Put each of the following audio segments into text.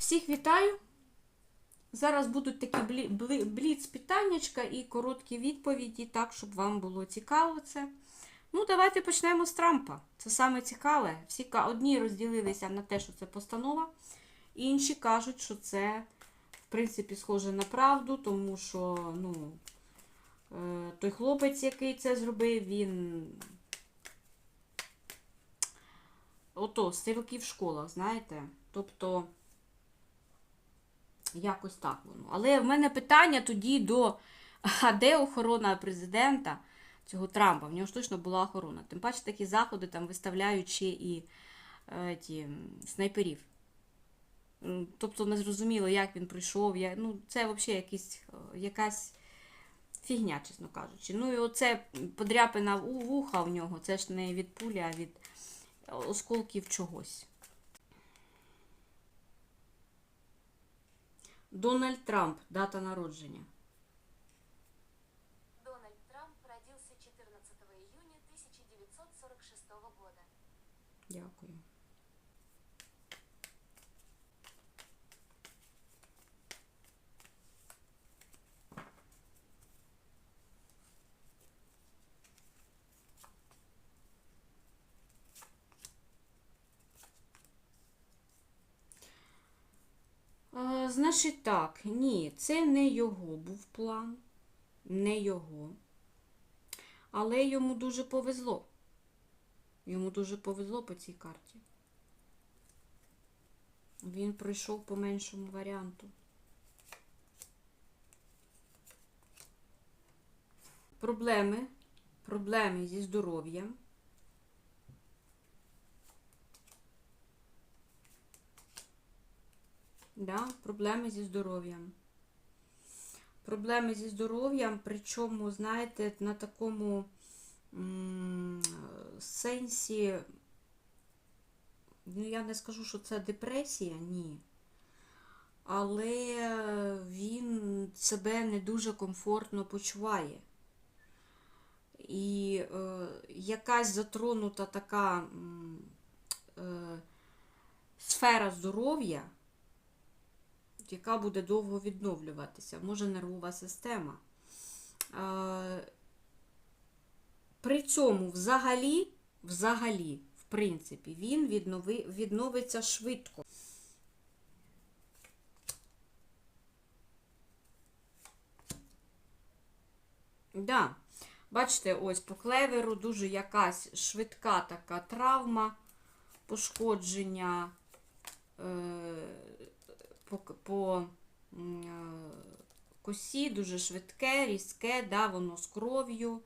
Всіх вітаю! Зараз будуть такі бліц питаннячка і короткі відповіді, так, щоб вам було цікаво це. Ну, давайте почнемо з Трампа. Це саме цікаве. Всі одні розділилися на те, що це постанова, інші кажуть, що це, в принципі, схоже на правду, тому що, ну, е, той хлопець, який це зробив, він. Ото, стрілки в школах, знаєте. Тобто. Якось так воно. Але в мене питання тоді до а де охорона президента цього Трампа? В нього ж точно була охорона. Тим паче такі заходи там виставляють ще і е, ті, снайперів. Тобто не зрозуміло, як він прийшов. Я, ну, це взагалі якийсь, е, якась фігня, чесно кажучи. Ну і оце подряпина вуха у нього, це ж не від пулі, а від осколків чогось. Дональд Трамп, дата народження. Значить так, ні, це не його був план, не його. Але йому дуже повезло. Йому дуже повезло по цій карті. Він пройшов по меншому варіанту. Проблеми. Проблеми зі здоров'ям. Да, проблеми зі здоров'ям. Проблеми зі здоров'ям, причому, знаєте, на такому сенсі, ну я не скажу, що це депресія, ні. Але він себе не дуже комфортно почуває. І е, якась затронута така е, сфера здоров'я, яка буде довго відновлюватися, може нервова система. Е, при цьому взагалі, взагалі, в принципі, він віднови, відновиться швидко. Да. Бачите, ось по клеверу дуже якась швидка така травма, пошкодження е, по, по е, косі, дуже швидке, різке, да, воно з кров'ю.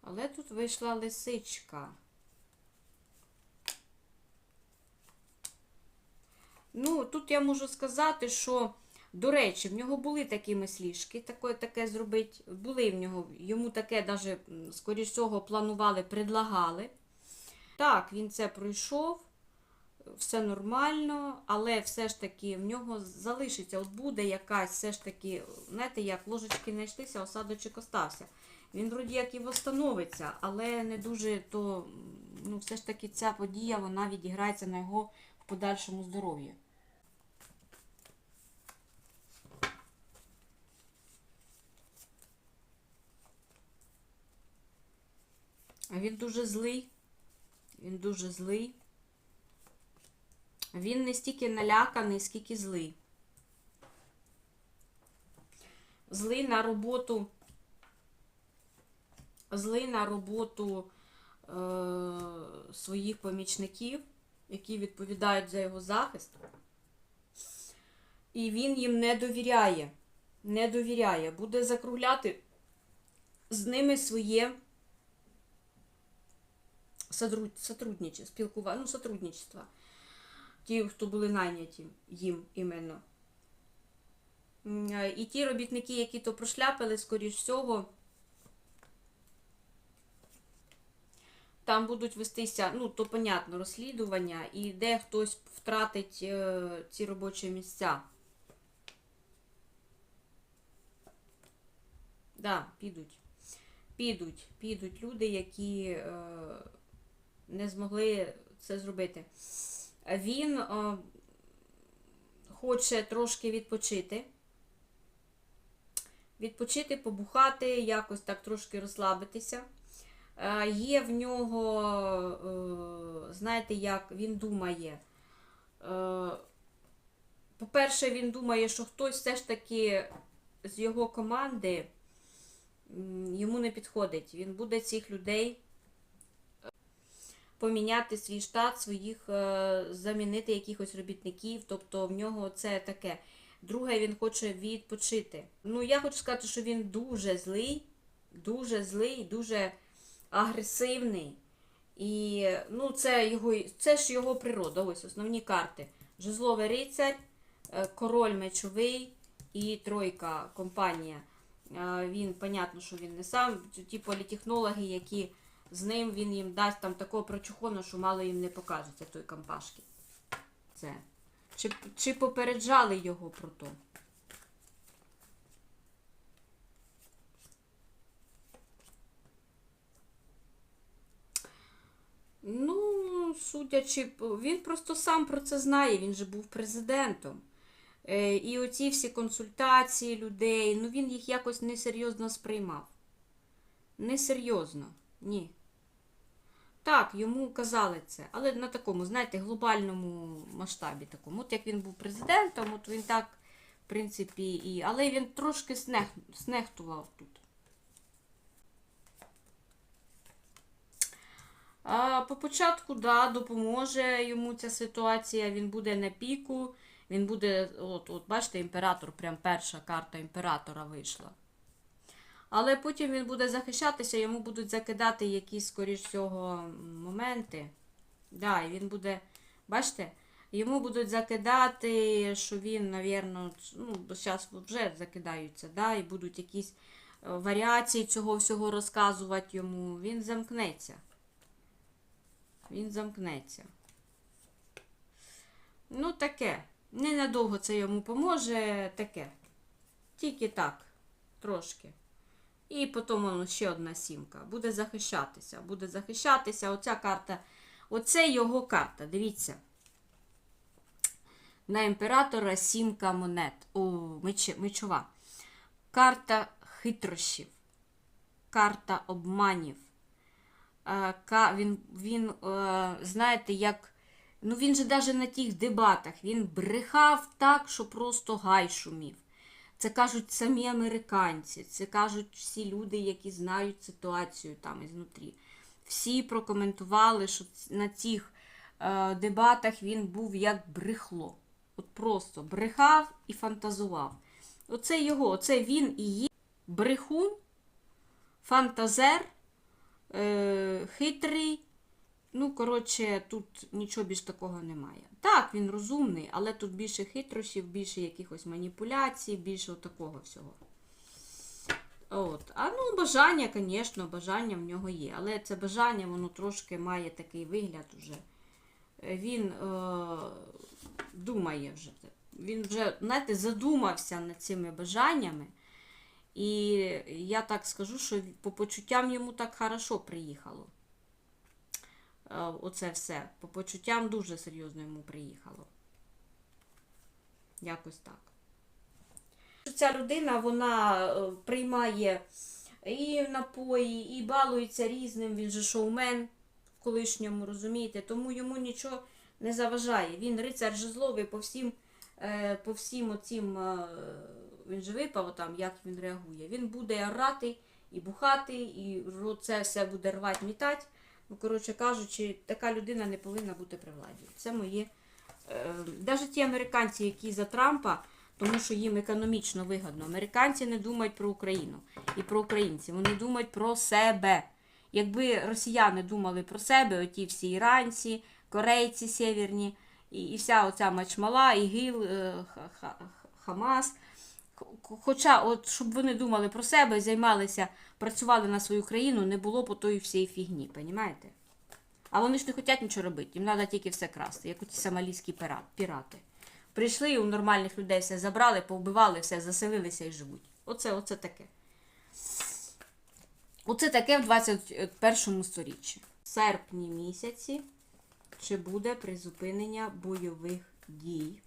Але тут вийшла лисичка. Ну, тут я можу сказати, що, до речі, в нього були такі мислішки, таке, таке зробити. Були в нього, йому таке м, скоріш всього, планували, предлагали. Так, він це пройшов, все нормально, але все ж таки в нього залишиться, от буде якась все ж таки, знаєте, як ложечки не йшлися, осадочок остався. Він вроді як і восстановиться, але не дуже то, ну, все ж таки ця подія вона відіграється на його подальшому здоров'ї. А він дуже злий. Він дуже злий. Він не стільки наляканий, скільки злий. Злий на роботу. Злий на роботу е, своїх помічників, які відповідають за його захист. І він їм не довіряє. Не довіряє. Буде закругляти з ними своє сотрудничество, спілкування, ну, сотрудничество. Ті, хто були найняті їм іменно. Е, І ті робітники, які то прошляпили, скоріш всього, там будуть вестися, ну, то понятно, розслідування, і де хтось втратить е, ці робочі місця. Да, підуть. Підуть, підуть люди, які е, не змогли це зробити. Він е, хоче трошки відпочити. Відпочити, побухати, якось так трошки розслабитися. Е, Є в нього, е, знаєте, як він думає. Е, По-перше, він думає, що хтось все ж таки з його команди йому не підходить. Він буде цих людей поміняти свій штат, своїх е, замінити якихось робітників. Тобто в нього це таке. Друге, він хоче відпочити. Ну, я хочу сказати, що він дуже злий, дуже злий, дуже агресивний. І ну, це, його, це ж його природа. Ось основні карти. Жезловий рицарь, е, король мечовий і тройка компанія. Е, Він, понятно, що він не сам. Ті політехнологи, які з ним він їм дасть там такого прочухону, що мало їм не покажеться той компашки. Це. Чи, чи попереджали його про то? Ну, судячи, він просто сам про це знає, він же був президентом. Е, і оці всі консультації людей, ну він їх якось несерйозно сприймав. Несерйозно, ні. Так, йому казали це, але на такому, знаєте, глобальному масштабі такому. От як він був президентом, от він так, в принципі, і. Але він трошки снех... снехтував тут. А по початку, да, допоможе йому ця ситуація. Він буде на піку. Він буде, от, от бачите, імператор, прям перша карта імператора вийшла. Але потім він буде захищатися, йому будуть закидати якісь, скоріш всього, моменти. Да, і він буде, бачите, йому будуть закидати, що він, навірно, ну, зараз вже закидаються, да, і будуть якісь е, варіації цього всього розказувати йому. Він замкнеться. Він замкнеться. Ну, таке. Ненадовго це йому поможе, таке. Тільки так, трошки. І потім ще одна сімка. Буде захищатися. Буде захищатися. Оця карта. Оце його карта. Дивіться. На імператора сімка монет. О, меч, мечова. Карта хитрощів. Карта обманів. Е, Він, він е, знаєте, як. Ну він же навіть на тих дебатах він брехав так, що просто гай шумів. Це кажуть самі американці, це кажуть всі люди, які знають ситуацію там ізнутрі. Всі прокоментували, що на цих е, дебатах він був як брехло. От просто брехав і фантазував. Оце його, оце він і є брехун, фантазер, е, хитрий. Ну, коротше, тут нічого більш такого немає. Так, він розумний, але тут більше хитрощів, більше якихось маніпуляцій, більше такого всього. От. А ну, бажання, звісно, бажання в нього є. Але це бажання, воно трошки має такий вигляд вже. Він е, думає вже. Він вже, знаєте, задумався над цими бажаннями. І я так скажу, що по почуттям йому так хорошо приїхало. Е, Оце все. По почуттям дуже серйозно йому приїхало. Якось так. Ця людина вона е, приймає і напої, і балується різним. Він же шоумен в колишньому, розумієте, тому йому нічого не заважає. Він рицар жезловий по всім, е, по всім оцім, він же випав там, як він реагує. Він буде орати і бухати, і це все буде рвати, мітати. Ну, коротше кажучи, така людина не повинна бути при владі. Це моє. Е, навіть ті американці, які за Трампа, тому що їм економічно вигодно. Американці не думають про Україну і про українців. Вони думають про себе. Якби росіяни думали про себе, оті всі іранці, корейці сєвєрні, і, і вся оця мачмала, ІГИЛ, е, Ха- Ха- Хамас. Хоча, от, щоб вони думали про себе, займалися, працювали на свою країну, не було по тої всієї фігні, понімаєте? А вони ж не хочуть нічого робити, їм треба тільки все красти, як оці сомалійські пира- пірати. Прийшли і у нормальних людей все забрали, повбивали, все, заселилися і живуть. Оце, оце таке. Оце таке в 21 сторіччі. В серпні місяці чи буде призупинення бойових дій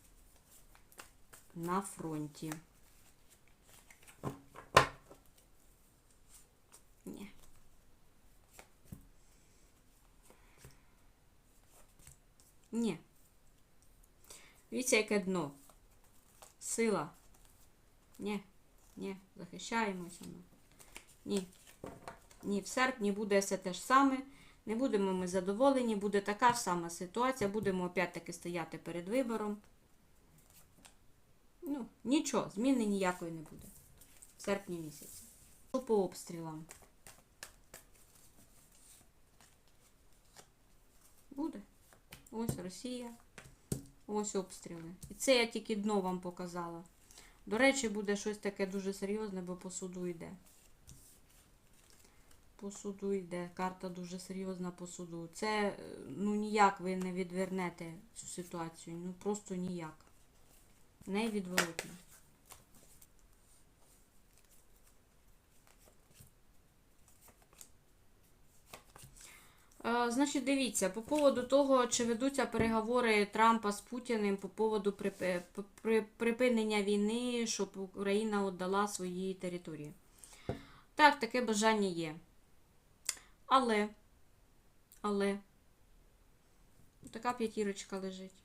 на фронті. Ні. Ні. Дивіться, яке дно. Сила. Ні. Ні. Захищаємося. Ні. Ні, в серпні буде все те ж саме. Не будемо ми задоволені, буде така ж сама ситуація, будемо опять-таки стояти перед вибором. Ну, нічого, зміни ніякої не буде. В серпні місяці. По обстрілам? Буде. Ось Росія. Ось обстріли. І це я тільки дно вам показала. До речі, буде щось таке дуже серйозне, бо по суду йде. По суду йде. Карта дуже серйозна по суду. Це е, ну ніяк ви не відвернете цю ситуацію. Ну просто ніяк. Невідворотно. Е, Значить, дивіться, по поводу того, чи ведуться переговори Трампа з Путіним по поводу припинення війни, щоб Україна віддала свої території. Так, таке бажання є. Але, але, така п'ятірочка лежить.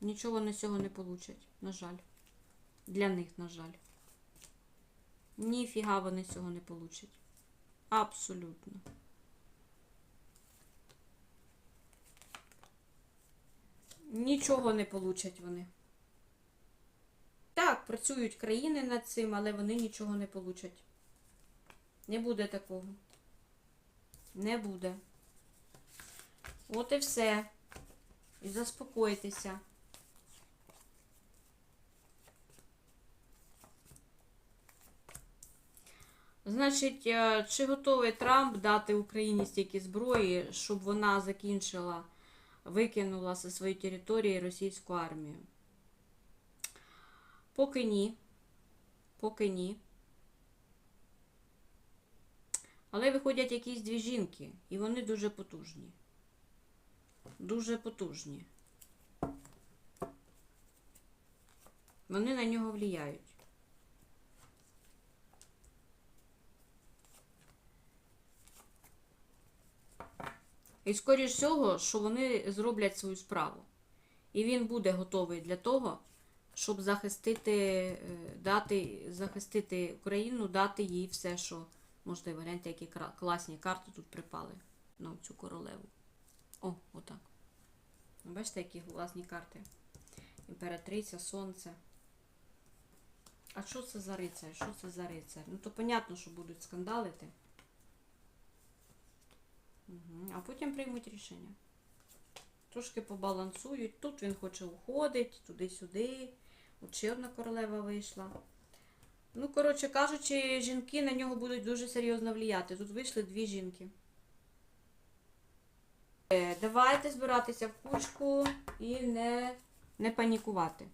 Нічого вони цього не получать, на жаль. Для них, на жаль. Ніфіга вони цього не получать. Абсолютно. Нічого не получать вони. Так, працюють країни над цим, але вони нічого не получать. Не буде такого. Не буде. От і все. І заспокойтеся. Значить, е, чи готовий Трамп дати Україні стільки зброї, щоб вона закінчила, викинула зі своєї території російську армію? Поки ні. Поки ні. Але виходять якісь дві жінки, і вони дуже потужні. Дуже потужні. Вони на нього влияють. І скоріш всього, що вони зроблять свою справу. І він буде готовий для того, щоб захистити, е, дати, захистити Україну, дати їй все, що можливо. Гляньте, які класні карти тут припали на цю королеву. О, отак. Бачите, які класні карти. Імператриця, сонце. А що це за рицар? Що це за рицар? Ну, то понятно, що будуть скандалити. А потім приймуть рішення. Трошки побалансують. Тут він хоче уходить, туди-сюди. От ще одна королева вийшла. Ну, коротше кажучи, жінки на нього будуть дуже серйозно влияти. Тут вийшли дві жінки. Е, Давайте збиратися в кучку і не, не панікувати.